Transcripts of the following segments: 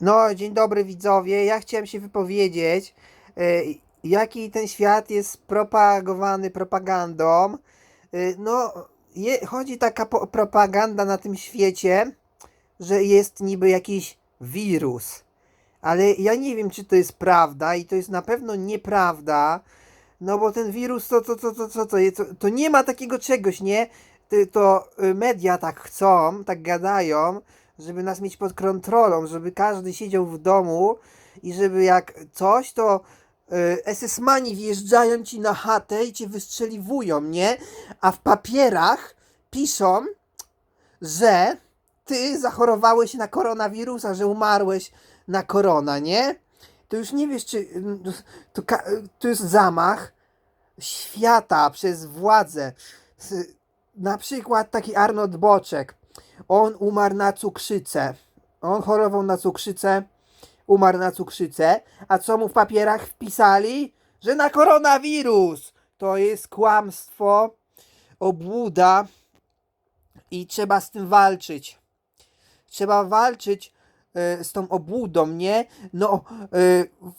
No, dzień dobry widzowie. Ja chciałem się wypowiedzieć, e, jaki ten świat jest propagowany propagandą. E, no, je, chodzi taka po, propaganda na tym świecie, że jest niby jakiś wirus. Ale ja nie wiem, czy to jest prawda i to jest na pewno nieprawda. No bo ten wirus to, to, to, to, to, to, to, to nie ma takiego czegoś, nie? To, to y, media tak chcą, tak gadają, żeby nas mieć pod kontrolą, żeby każdy siedział w domu i żeby jak coś, to y, SS-mani wjeżdżają ci na chatę i cię wystrzeliwują, nie? A w papierach piszą, że ty zachorowałeś na koronawirusa, że umarłeś na korona, nie? To już nie wiesz, czy mm, to, to jest zamach świata przez władzę. Na przykład taki Arnold Boczek. On umarł na cukrzycę. On chorował na cukrzycę, umarł na cukrzycę. A co mu w papierach wpisali? Że na koronawirus. To jest kłamstwo, obłuda i trzeba z tym walczyć. Trzeba walczyć e, z tą obłudą, nie? No, e,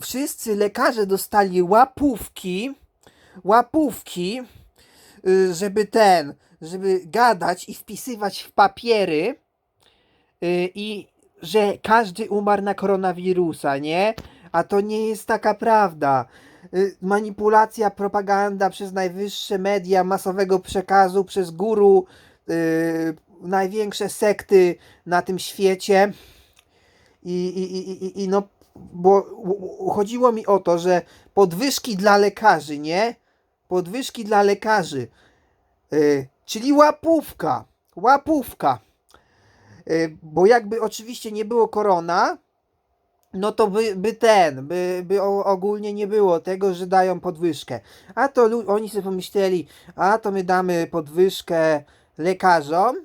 wszyscy lekarze dostali łapówki, łapówki, y, żeby ten, żeby gadać i wpisywać w papiery y, i że każdy umarł na koronawirusa, nie? A to nie jest taka prawda. Y, Manipulacja, propaganda przez najwyższe media masowego przekazu, przez guru, y, największe sekty na tym świecie. I, i, i, i, i no, bo chodziło mi o to, że podwyżki dla lekarzy, nie? Podwyżki dla lekarzy. Y, czyli łapówka. Łapówka. Y, bo jakby oczywiście nie było korona, no to by, by ten, by, by ogólnie nie było tego, że dają podwyżkę. A to oni sobie pomyśleli, a to my damy podwyżkę lekarzom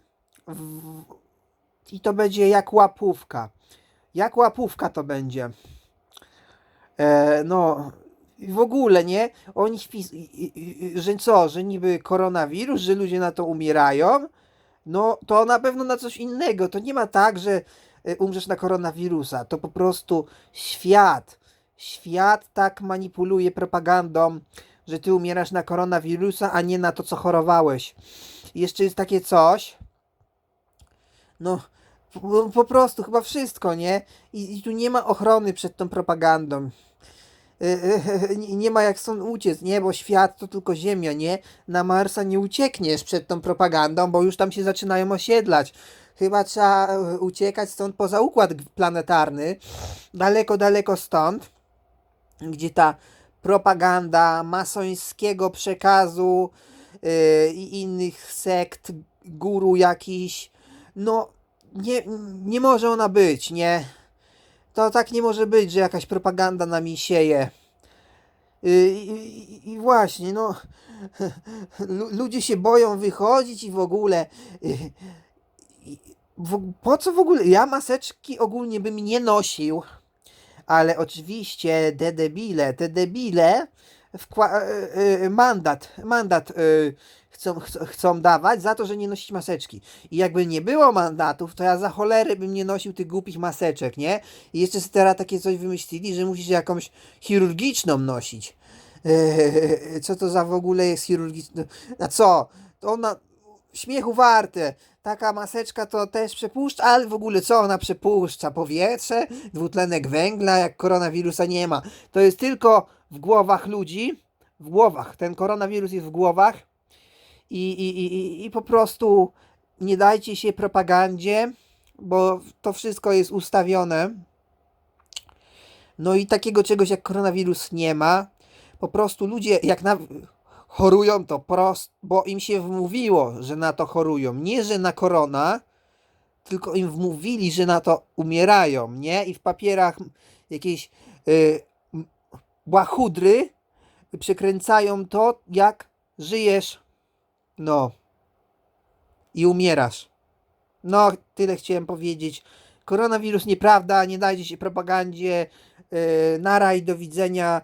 w, i to będzie jak łapówka. Jak łapówka to będzie. E, no, w ogóle, nie? Oni i- że co, że niby koronawirus, że ludzie na to umierają? No, to na pewno na coś innego. To nie ma tak, że e, umrzesz na koronawirusa. To po prostu świat. Świat tak manipuluje propagandą, że ty umierasz na koronawirusa, a nie na to, co chorowałeś. Jeszcze jest takie coś. No, po, po prostu chyba wszystko, nie? I, I tu nie ma ochrony przed tą propagandą. Y, y, y, Nie ma jak stąd uciec, nie? Bo świat to tylko Ziemia, nie? Na Marsa nie uciekniesz przed tą propagandą, bo już tam się zaczynają osiedlać. Chyba trzeba y, uciekać stąd poza układ planetarny, daleko, daleko stąd, gdzie ta propaganda masońskiego przekazu y, i innych sekt, guru jakiś, no nie, nie może ona być, nie? To tak nie może być, że jakaś propaganda nami sieje. I, i, i- i właśnie, no. lu- Ludzie się boją wychodzić i w ogóle. y, i- w, po co w ogóle? Ja maseczki ogólnie bym nie nosił. Ale oczywiście te debile, te debile y, y, mandat, mandat y, chcą, chcą, dawać za to, że nie nosić maseczki. I jakby nie było mandatów, to ja za cholery bym nie nosił tych głupich maseczek, nie? I jeszcze teraz takie coś wymyślili, że musisz jakąś chirurgiczną nosić. Co to za w ogóle jest chirurgiczna? A co? To ona śmiechu warte. Taka maseczka to też przepuszcza, ale w ogóle co ona przepuszcza? Powietrze, dwutlenek węgla, jak koronawirusa nie ma. To jest tylko w głowach ludzi, w głowach. Ten koronawirus jest w głowach i, i, i, i- po prostu nie dajcie się propagandzie, bo to wszystko jest ustawione. No i takiego czegoś jak koronawirus nie ma. Po prostu ludzie jak na chorują to prost, bo im się wmówiło, że na to chorują. Nie, że na korona, tylko im wmówili, że na to umierają, nie? I w papierach jakieś y, m- błachudry przekręcają to, jak żyjesz, no, i umierasz. No, tyle chciałem powiedzieć. Koronawirus nieprawda, nie dajcie się propagandzie. Yy, nara i do widzenia.